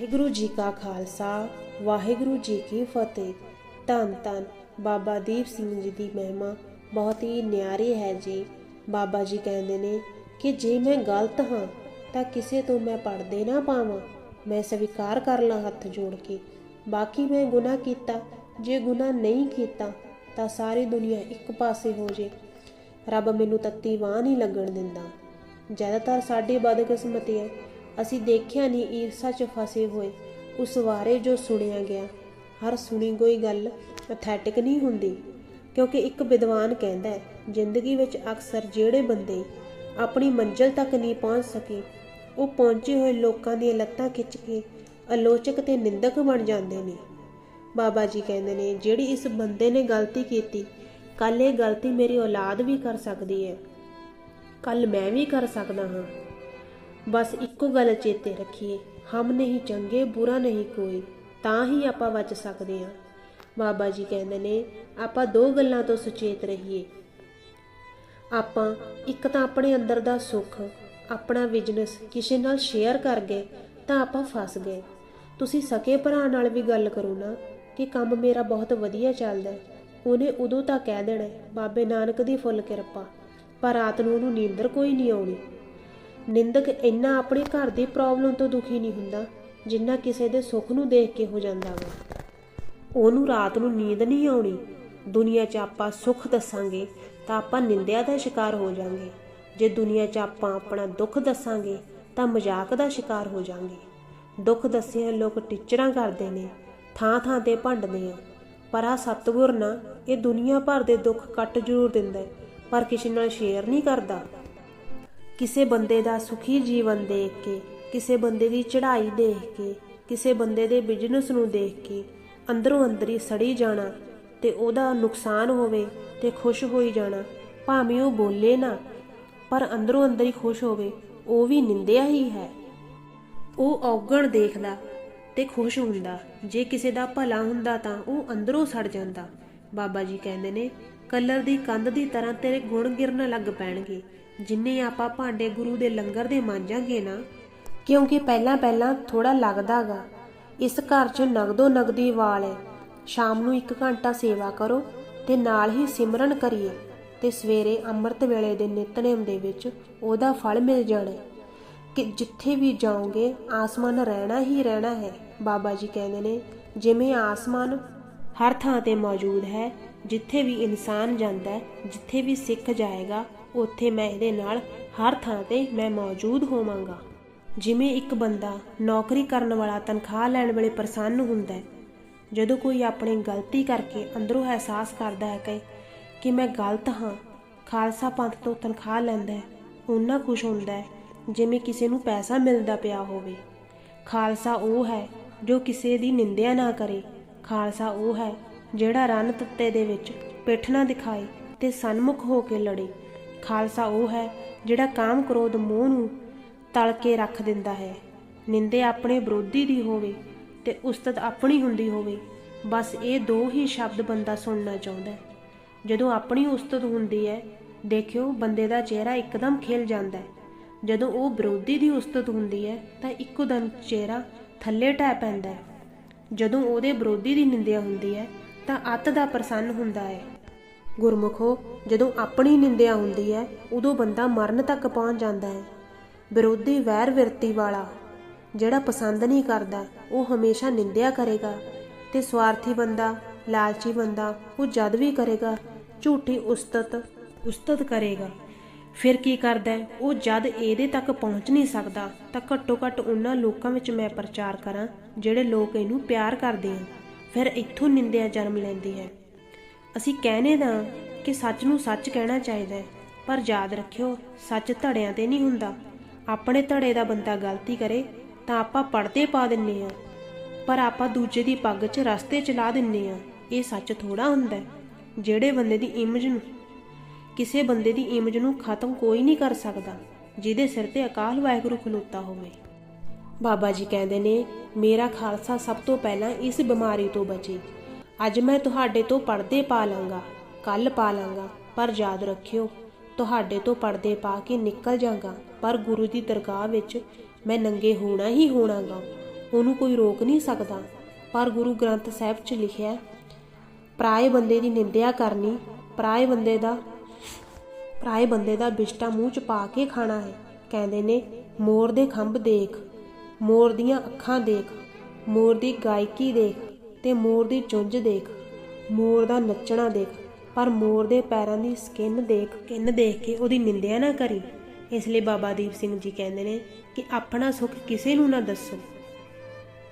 ਵਾਹਿਗੁਰੂ ਜੀ ਕਾ ਖਾਲਸਾ, ਵਾਹਿਗੁਰੂ ਜੀ ਕੀ ਫਤਿਹ। ਧੰਨ ਧੰਨ ਬਾਬਾ ਦੀਪ ਸਿੰਘ ਜੀ ਦੀ ਮਹਿਮਾ, ਬਹੁਤ ਹੀ ਨਿਆਰੀ ਹੈ ਜੀ। ਬਾਬਾ ਜੀ ਕਹਿੰਦੇ ਨੇ ਕਿ ਜੇ ਮੈਂ ਗਲਤ ਹਾਂ, ਤਾਂ ਕਿਸੇ ਤੋਂ ਮੈਂ ਪੜਦੇ ਨਾ ਪਾਵਾਂ। ਮੈਂ ਸਵੀਕਾਰ ਕਰ ਲਾਂ ਹੱਥ ਜੋੜ ਕੇ। ਬਾਕੀ ਮੈਂ ਗੁਨਾਹ ਕੀਤਾ, ਜੇ ਗੁਨਾਹ ਨਹੀਂ ਕੀਤਾ, ਤਾਂ ਸਾਰੀ ਦੁਨੀਆ ਇੱਕ ਪਾਸੇ ਹੋ ਜੇ। ਰੱਬ ਮੈਨੂੰ ਤੱਤੀ ਵਾਹ ਨਹੀਂ ਲੱਗਣ ਦਿੰਦਾ। ਜ਼ਿਆਦਾਤਰ ਸਾਡੀ ਬਦਕਿਸਮਤੀ ਹੈ। ਅਸੀਂ ਦੇਖਿਆ ਨਹੀਂ ਈਰਸਾ 'ਚ ਫਸੇ ਹੋਏ। ਉਸ ਬਾਰੇ ਜੋ ਸੁਣਿਆ ਗਿਆ। ਹਰ ਸੁਣੀ ਕੋਈ ਗੱਲ ਅਥੈਟਿਕ ਨਹੀਂ ਹੁੰਦੀ, ਕਿਉਂਕਿ ਇੱਕ ਵਿਦਵਾਨ ਕਹਿੰਦਾ ਹੈ, ਜ਼ਿੰਦਗੀ ਵਿੱਚ ਅਕਸਰ ਜਿਹੜੇ ਬੰਦੇ ਆਪਣੀ ਮੰਜ਼ਿਲ ਤੱਕ ਨਹੀਂ ਪਹੁੰਚ ਸਕੇ, ਉਹ ਪਹੁੰਚੇ ਹੋਏ ਲੋਕਾਂ ਦੀਆਂ ਲੱਤਾਂ ਖਿੱਚ ਕੇ ਆਲੋਚਕ ਤੇ ਨਿੰਦਕ ਬਣ ਜਾਂਦੇ ਨੇ। ਬਾਬਾ ਜੀ ਕਹਿੰਦੇ ਨੇ, ਜਿਹੜੀ ਇਸ ਬੰਦੇ ਨੇ ਗਲਤੀ ਕੀਤੀ ਕੱਲ ਇਹ ਗਲਤੀ ਮੇਰੀ ਔਲਾਦ ਵੀ ਕਰ ਸਕਦੀ ਹੈ। ਕੱਲ ਮੈਂ ਵੀ ਕਰ ਸਕਦਾ ਹਾਂ। ਬਸ ਇੱਕੋ ਗੱਲ ਚੇਤੇ ਰੱਖੀਏ, ਹਮ ਨਹੀਂ ਚੰਗੇ, ਬੁਰਾ ਨਹੀਂ ਕੋਈ, ਤਾਂ ਹੀ ਆਪਾਂ ਬਚ ਸਕਦੇ ਹਾਂ। ਬਾਬਾ ਜੀ ਕਹਿੰਦੇ ਨੇ, ਆਪਾਂ ਦੋ ਗੱਲਾਂ ਤੋਂ ਸੁਚੇਤ ਰਹੀਏ। ਆਪਾਂ ਇੱਕ ਤਾਂ ਆਪਣੇ ਅੰਦਰ ਦਾ ਸੁੱਖ, ਆਪਣਾ ਬਿਜ਼ਨਸ ਕਿਸੇ ਨਾਲ ਸ਼ੇਅਰ ਕਰ ਗਏ, ਤਾਂ ਆਪਾਂ ਫਸ ਗਏ। ਤੁਸੀਂ ਸਕੇ ਭਰਾ ਨਾਲ ਵੀ ਗੱਲ ਕਰੋ ਨਾ, ਕਿ ਕੰਮ ਮੇਰਾ ਬਹੁਤ ਵਧੀਆ ਚੱਲਦਾ ਹੈ। ਉਹਨੇ ਉਦੋਂ ਤਾਂ ਕਹਿ ਦੇਣਾ ਬਾਬੇ ਨਾਨਕ ਦੀ ਫੁੱਲ ਕਿਰਪਾ, ਪਰ ਰਾਤ ਨੂੰ ਉਹਨੂੰ ਨੀਂਦਰ ਕੋਈ ਨਹੀਂ ਆਉਣੀ। ਨਿੰਦਕ ਇੰਨਾ ਆਪਣੇ ਘਰ ਦੀ ਪ੍ਰੋਬਲਮ ਤੋਂ ਦੁਖੀ ਨਹੀਂ ਹੁੰਦਾ, ਜਿੰਨਾ ਕਿਸੇ ਦੇ ਸੁੱਖ ਨੂੰ ਦੇਖ ਕੇ ਹੋ ਜਾਂਦਾ ਵਾ। ਉਹਨੂੰ ਰਾਤ ਨੂੰ ਨੀਂਦ ਨਹੀਂ ਆਉਣੀ। ਦੁਨੀਆ 'ਚ ਆਪਾਂ ਸੁੱਖ ਦੱਸਾਂਗੇ ਤਾਂ ਆਪਾਂ ਨਿੰਦਿਆ ਦਾ ਸ਼ਿਕਾਰ ਹੋ ਜਾਾਂਗੇ। ਜੇ ਦੁਨੀਆ 'ਚ ਆਪਾਂ ਆਪਣਾ ਦੁੱਖ ਦੱਸਾਂਗੇ ਤਾਂ ਮਜ਼ਾਕ ਦਾ ਸ਼ਿਕਾਰ ਹੋ ਜਾਾਂਗੇ। ਦੁੱਖ ਦੱਸਿਆ ਲੋਕ ਟੀਚਰਾਂ ਕਰਦੇ ਨੇ, ਥਾਂ ਥਾਂ ਤੇ ਭੰਡਦੇ ਆ। ਪਰ ਆ ਸਤਿਗੁਰ ਨਾ, ਇਹ ਦੁਨੀਆ ਭਰ ਦੇ ਦੁੱਖ ਕੱਟ ਜ਼ਰੂਰ ਦਿੰਦਾ ਪਰ ਕਿਸੇ ਨਾਲ ਸ਼ੇਅਰ ਨਹੀਂ ਕਰਦਾ। ਕਿਸੇ ਬੰਦੇ ਦਾ ਸੁਖੀ ਜੀਵਨ ਦੇਖ ਕੇ, ਕਿਸੇ ਬੰਦੇ ਦੀ ਚੜ੍ਹਾਈ ਦੇਖ ਕੇ, ਕਿਸੇ ਬੰਦੇ ਦੇ ਬਿਜ਼ਨਸ ਨੂੰ ਦੇਖ ਕੇ ਅੰਦਰੋਂ ਅੰਦਰੀ ਸੜੀ ਜਾਣਾ ਤੇ ਉਹਦਾ ਨੁਕਸਾਨ ਹੋਵੇ ਤੇ ਖੁਸ਼ ਹੋਈ ਜਾਣਾ, ਭਾਵੇਂ ਉਹ ਬੋਲੇ ਨਾ, ਪਰ ਅੰਦਰੋਂ ਅੰਦਰ ਹੀ ਖੁਸ਼ ਹੋਵੇ, ਉਹ ਵੀ ਨਿੰਦਿਆ ਹੀ ਹੈ। ਉਹ ਔਗਣ ਦੇਖਦਾ ਤੇ ਖੁਸ਼ ਹੁੰਦਾ, ਜੇ ਕਿਸੇ ਦਾ ਭਲਾ ਹੁੰਦਾ ਤਾਂ ਉਹ ਅੰਦਰੋਂ ਸੜ ਜਾਂਦਾ। ਬਾਬਾ ਜੀ ਕਹਿੰਦੇ ਨੇ, ਕਲਰ ਦੀ ਕੰਧ ਦੀ ਤਰ੍ਹਾਂ ਤੇਰੇ ਗੁਣ ਗਿਰਨ ਲੱਗ ਪੈਣਗੇ ਜਿੰਨੇ ਆਪਾਂ ਭਾਂਡੇ ਗੁਰੂ ਦੇ ਲੰਗਰ ਦੇ ਮਾਂਜਾਂਗੇ ਨਾ, ਕਿਉਂਕਿ ਪਹਿਲਾਂ ਪਹਿਲਾਂ ਥੋੜਾ ਲੱਗਦਾਗਾ। ਇਸ ਘਰ 'ਚ ਨਗਦੋ ਨਗਦੀ ਵਾਲ ਹੈ ਸ਼ਾਮ ਨੂੰ 1 ਘੰਟਾ ਸੇਵਾ ਕਰੋ ਤੇ ਨਾਲ ਹੀ ਸਿਮਰਨ ਕਰੀਏ ਤੇ ਸਵੇਰੇ ਅੰਮ੍ਰਿਤ ਵੇਲੇ ਦੇ ਨਿਤਨੇਮ ਦੇ ਵਿੱਚ ਉਹਦਾ ਫਲ ਮਿਲ ਜਾਣਾ। ਕਿ ਜਿੱਥੇ ਵੀ ਜਾਓਗੇ, ਆਸਮਾਨ ਰਹਿਣਾ ਹੀ ਰਹਿਣਾ ਹੈ, ਬਾਬਾ ਜੀ ਕਹਿੰਦੇ ਨੇ। ਜਿਵੇਂ ਆਸਮਾਨ ਹਰ ਥਾਂ ਤੇ ਮੌਜੂਦ ਹੈ, ਜਿੱਥੇ ਵੀ ਇਨਸਾਨ ਜਾਂਦਾ ਹੈ ਜਿੱਥੇ ਵੀ ਸਿੱਖ ਜਾਏਗਾ ਉੱਥੇ ਮੈਂ ਇਹਦੇ ਨਾਲ ਹਰ ਥਾਂ ਤੇ ਮੈਂ ਮੌਜੂਦ ਹੋਵਾਂਗਾ। ਜਿਵੇਂ ਇੱਕ ਬੰਦਾ ਨੌਕਰੀ ਕਰਨ ਵਾਲਾ ਤਨਖਾਹ ਲੈਣ ਵੇਲੇ ਪ੍ਰਸੰਨ ਹੁੰਦਾ ਹੈ। ਜਦੋਂ ਕੋਈ ਆਪਣੀ ਗਲਤੀ ਕਰਕੇ ਅੰਦਰੋਂ ਅਹਿਸਾਸ ਕਰਦਾ ਹੈ ਕਿ ਕਿ ਮੈਂ ਗਲਤ ਹਾਂ, ਖਾਲਸਾ ਪੰਥ ਤੋਂ ਤਨਖਾਹ ਲੈਂਦਾ ਹੈ ਉਹਨਾਂ ਖੁਸ਼ ਹੁੰਦਾ ਹੈ ਜਿਵੇਂ ਕਿਸੇ ਨੂੰ ਪੈਸਾ ਮਿਲਦਾ ਪਿਆ ਹੋਵੇ। ਖਾਲਸਾ ਉਹ ਹੈ ਜੋ ਕਿਸੇ ਦੀ ਨਿੰਦਿਆ ਨਾ ਕਰੇ। ਖਾਲਸਾ ਉਹ ਹੈ ਜਿਹੜਾ ਰਨ ਤੱਤੇ ਦੇ ਵਿੱਚ ਪਿੱਠ ਨਾ ਦਿਖਾਏ ਤੇ ਸਨਮੁਖ ਹੋ ਕੇ ਲੜੇ। ਖਾਲਸਾ ਉਹ ਹੈ ਜਿਹੜਾ ਕਾਮ ਕ੍ਰੋਧ ਮੋਹ ਨੂੰ ਤਲ ਕੇ ਰੱਖ ਦਿੰਦਾ ਹੈ। ਨਿੰਦੇ ਆਪਣੇ ਵਿਰੋਧੀ ਦੀ ਹੋਵੇ ਤੇ ਉਸਤਤ ਆਪਣੀ ਹੁੰਦੀ ਹੋਵੇ, ਬਸ ਇਹ ਦੋ ਹੀ ਸ਼ਬਦ ਬੰਦਾ ਸੁਣਨਾ ਚਾਹੁੰਦਾ ਹੈ। ਜਦੋਂ ਆਪਣੀ ਉਸਤਤ ਹੁੰਦੀ ਹੈ, ਦੇਖਿਓ ਬੰਦੇ ਦਾ ਚਿਹਰਾ ਇੱਕਦਮ ਖਿਲ ਜਾਂਦਾ ਹੈ। ਜਦੋਂ ਉਹ ਵਿਰੋਧੀ ਦੀ ਉਸਤਤ ਹੁੰਦੀ ਹੈ, ਤਾਂ ਇੱਕੋ ਦਮ ਚਿਹਰਾ ਥੱਲੇ ਟਹਿ ਪੈਂਦਾ ਹੈ। ਜਦੋਂ ਉਹਦੇ ਵਿਰੋਧੀ ਦੀ ਨਿੰਦਿਆ ਹੁੰਦੀ ਹੈ, ਤਾਂ ਅੱਤ ਦਾ ਪ੍ਰਸੰਨ ਹੁੰਦਾ ਹੈ। ਗੁਰਮੁਖੋ, ਜਦੋਂ ਆਪਣੀ ਨਿੰਦਿਆ ਹੁੰਦੀ ਹੈ, ਉਦੋਂ ਬੰਦਾ ਮਰਨ ਤੱਕ ਪਹੁੰਚ ਜਾਂਦਾ ਹੈ। ਵਿਰੋਧੀ ਵੈਰ ਵਿਰਤੀ ਵਾਲਾ, ਜਿਹੜਾ ਪਸੰਦ ਨਹੀਂ ਕਰਦਾ, ਉਹ ਹਮੇਸ਼ਾ ਨਿੰਦਿਆ ਕਰੇਗਾ ਤੇ ਸਵਾਰਥੀ ਬੰਦਾ, ਲਾਲਚੀ ਬੰਦਾ, ਉਹ ਜਦ ਵੀ ਕਰੇਗਾ, ਝੂਠੀ ਉਸਤਤ ਉਸਤਤ ਕਰੇਗਾ। ਫਿਰ ਕੀ ਕਰਦਾ ਉਹ ਜਦ ਇਹਦੇ ਤੱਕ ਪਹੁੰਚ ਨਹੀਂ ਸਕਦਾ, ਤਾਂ ਘੱਟੋ ਘੱਟ ਉਹਨਾਂ ਲੋਕਾਂ ਵਿੱਚ ਮੈਂ ਪ੍ਰਚਾਰ ਕਰਾਂ, ਜਿਹੜੇ ਲੋਕ ਇਹਨੂੰ ਪਿਆਰ ਕਰਦੇ ਹਨ। ਫਿਰ ਇੱਥੋਂ ਨਿੰਦਿਆ ਜਨਮ ਲੈਂਦੀ ਹੈ। ਅਸੀਂ ਕਹਿੰਦੇ ਦਾ ਕਿ ਸੱਚ ਨੂੰ ਸੱਚ ਕਹਿਣਾ ਚਾਹੀਦਾ ਹੈ, ਪਰ ਯਾਦ ਰੱਖਿਓ, ਸੱਚ ਧੜਿਆਂ ਤੇ ਨਹੀਂ ਹੁੰਦਾ। ਆਪਣੇ ਧੜੇ ਦਾ ਬੰਦਾ ਗਲਤੀ ਕਰੇ, ਤਾਂ ਆਪਾਂ ਪੜਦੇ ਪਾ ਦਿੰਨੇ ਆ। ਪਰ ਆਪਾਂ ਦੂਜੇ ਦੀ ਪੱਗ 'ਚ ਰਸਤੇ ਚਲਾ ਦਿੰਨੇ ਆ। ਇਹ ਸੱਚ ਥੋੜਾ ਹੁੰਦਾ ਜਿਹੜੇ ਬੰਦੇ ਦੀ ਇਮੇਜ ਨੂੰ, ਕਿਸੇ ਬੰਦੇ ਦੀ ਇਮੇਜ ਨੂੰ ਖਤਮ ਕੋਈ ਨਹੀਂ ਕਰ ਸਕਦਾ, ਜਿਹਦੇ ਸਿਰ ਤੇ ਅਕਾਲ ਵਾਹਿਗੁਰੂ ਖਲੋਤਾ ਹੋਵੇ। ਬਾਬਾ ਜੀ ਕਹਿੰਦੇ ਨੇ, ਮੇਰਾ ਖਾਲਸਾ ਸਭ ਤੋਂ ਪਹਿਲਾਂ ਇਸ ਬਿਮਾਰੀ ਤੋਂ ਬਚੇ। ਅੱਜ ਮੈਂ ਤੁਹਾਡੇ ਤੋਂ ਪਰਦੇ ਪਾ ਲਾਂਗਾ ਕੱਲ ਪਾ ਲਾਂਗਾ, ਪਰ ਯਾਦ ਰੱਖਿਓ, ਤੁਹਾਡੇ ਤੋਂ ਪਰਦੇ ਪਾ ਕੇ ਨਿਕਲ ਜਾਗਾ, ਪਰ ਗੁਰੂ ਦੀ ਦਰਗਾਹ ਵਿੱਚ ਮੈਂ ਨੰਗੇ ਹੋਣਾ ਹੀ ਹੋਣਾਗਾ, ਉਹਨੂੰ ਕੋਈ ਰੋਕ ਨਹੀਂ ਸਕਦਾ। ਪਰ ਗੁਰੂ ਗ੍ਰੰਥ ਸਾਹਿਬ 'ਚ ਲਿਖਿਆ, ਪਰਾਏ ਬੰਦੇ ਦੀ ਨਿੰਦਿਆ ਕਰਨੀ, ਪਰਾਏ ਬੰਦੇ ਦਾ, ਪਰਾਏ ਬੰਦੇ ਦਾ ਬਿਸ਼ਟਾ ਮੂੰਹ 'ਚ ਪਾ ਕੇ ਖਾਣਾ ਹੈ। ਕਹਿੰਦੇ ਨੇ, ਮੋਰ ਦੇ ਖੰਭ ਦੇਖ, ਮੋਰ ਦੀਆਂ ਅੱਖਾਂ ਦੇਖ, ਮੋਰ ਦੀ ਗਾਇਕੀ ਦੇਖ ਤੇ ਮੋਰ ਦੀ ਚੁੰਝ ਦੇਖ। ਮੋਰ ਦਾ ਨੱਚਣਾ ਦੇਖ, ਪਰ ਮੋਰ ਦੇ ਪੈਰਾਂ ਦੀ ਸਕਿਨ ਦੇਖ। ਕਿੰਨ ਦੇਖ ਕੇ ਉਹਦੀ ਨਿੰਦਿਆ ਨਾ ਕਰੀ। ਇਸ ਲਈ ਬਾਬਾ ਦੀਪ ਸਿੰਘ ਜੀ ਕਹਿੰਦੇ ਨੇ ਕਿ ਆਪਣਾ ਸੁੱਖ ਕਿਸੇ ਨੂੰ ਨਾ ਦੱਸੋ,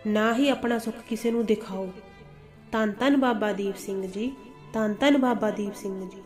ਨਾ ਹੀ ਆਪਣਾ ਸੁੱਖ ਕਿਸੇ ਨੂੰ ਦਿਖਾਓ। ਧੰਨ ਧੰਨ ਬਾਬਾ ਦੀਪ ਸਿੰਘ ਜੀ, ਧੰਨ ਧੰਨ ਬਾਬਾ ਦੀਪ ਸਿੰਘ ਜੀ।